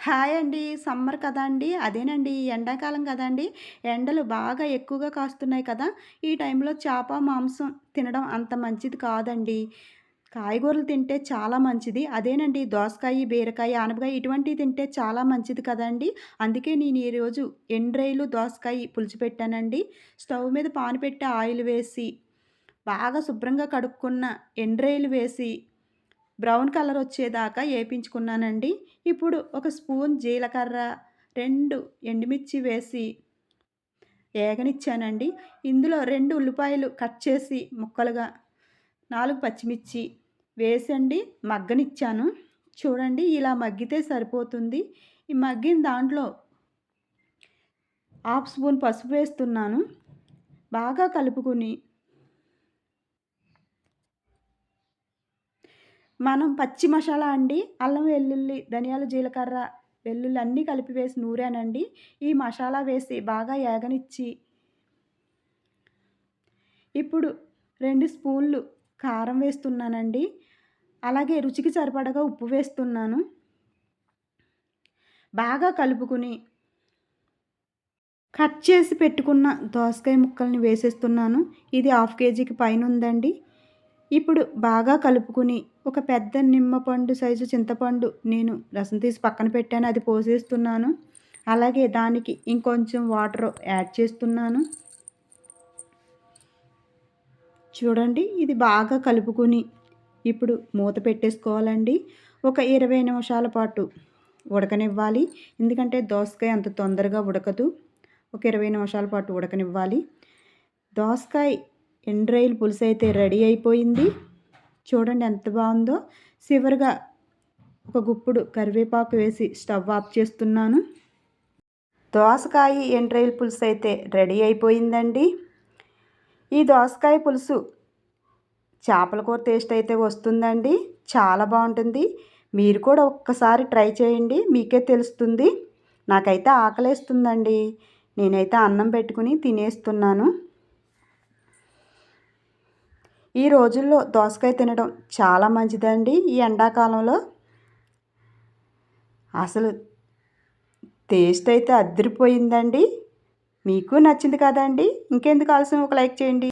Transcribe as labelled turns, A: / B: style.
A: Hi అండి. Summer కదా అండి. అదేనండి ఎండాకాలం కదండి ఎండలు బాగా ఎక్కువగా కాస్తున్నాయి కదా. ఈ టైంలో చేప మాంసం తినడం అంత మంచిది కాదండి. కాయగూరలు తింటే చాలా మంచిది. అదేనండి దోసకాయ బీరకాయ ఆనపకాయ ఇటువంటివి తింటే చాలా మంచిది కదండి అందుకే నేను ఈరోజు ఎండ్రైలు దోసకాయ పులుసు పెట్టానండి స్టవ్ మీద పాను పెట్టి ఆయిల్ వేసి బాగా శుభ్రంగా కడుక్కున్న ఎండ్రైలు వేసి బ్రౌన్ కలర్ వచ్చేదాకా వేపించుకున్నానండి ఇప్పుడు ఒక స్పూన్ జీలకర్ర రెండు ఎండుమిర్చి వేసి ఏగనిచ్చానండి. ఇందులో రెండు ఉల్లిపాయలు కట్ చేసి ముక్కలుగా నాలుగు పచ్చిమిర్చి వేసండి మగ్గనిచ్చాను. చూడండి ఇలా మగ్గితే సరిపోతుంది. ఈ మగ్గిన దాంట్లో హాఫ్ స్పూన్ పసుపు వేస్తున్నాను. బాగా కలుపుకుని మనం పచ్చి మసాలా అండి అల్లం వెల్లుల్లి ధనియాలు జీలకర్ర వెల్లుల్లి అన్నీ కలిపి వేసి నూరానండి. ఈ మసాలా వేసి బాగా ఏగనిచ్చి ఇప్పుడు రెండు స్పూన్లు కారం వేస్తున్నానండి. అలాగే రుచికి సరిపడగా ఉప్పు వేస్తున్నాను. బాగా కలుపుకుని కట్ చేసి పెట్టుకున్న దోసకాయ ముక్కల్ని వేసేస్తున్నాను. ఇది హాఫ్ కేజీకి పైన ఉందండి. ఇప్పుడు బాగా కలుపుకుని ఒక పెద్ద నిమ్మపండు సైజు చింతపండు నేను రసం తీసి పక్కన పెట్టాను అది పోసేస్తున్నాను. అలాగే దానికి ఇంకొంచెం వాటర్ యాడ్ చేస్తున్నాను. చూడండి ఇది బాగా కలుపుకుని ఇప్పుడు మూత పెట్టేసుకోవాలండి. ఒక ఇరవై నిమిషాల పాటు ఉడకనివ్వాలి. ఎందుకంటే దోసకాయ అంత తొందరగా ఉడకదు. ఒక ఇరవై నిమిషాల పాటు ఉడకనివ్వాలి. దోసకాయ ఎండ్రాయిల్ పులుసు అయితే రెడీ అయిపోయింది. చూడండి ఎంత బాగుందో. చివరిగా ఒక గుప్పుడు కరివేపాకు వేసి స్టవ్ ఆఫ్ చేస్తున్నాను. దోసకాయ ఎండ్రాయిల్ పులుసు అయితే రెడీ అయిపోయిందండి. ఈ దోసకాయ పులుసు చేపల కూర టేస్ట్ అయితే వస్తుందండి. చాలా బాగుంటుంది. మీరు కూడా ఒక్కసారి ట్రై చేయండి. మీకే తెలుస్తుంది. నాకైతే ఆకలేస్తుందండి. నేనైతే అన్నం పెట్టుకుని తినేస్తున్నాను. ఈ రోజుల్లో దోసకాయ తినడం చాలా మంచిదండి. ఈ ఎండాకాలంలో అసలు టేస్ట్ అయితే అదిరిపోయిందండి. మీకు నచ్చింది కదండి. ఇంకెందుకు ఆలస్యం? ఒక లైక్ చేయండి.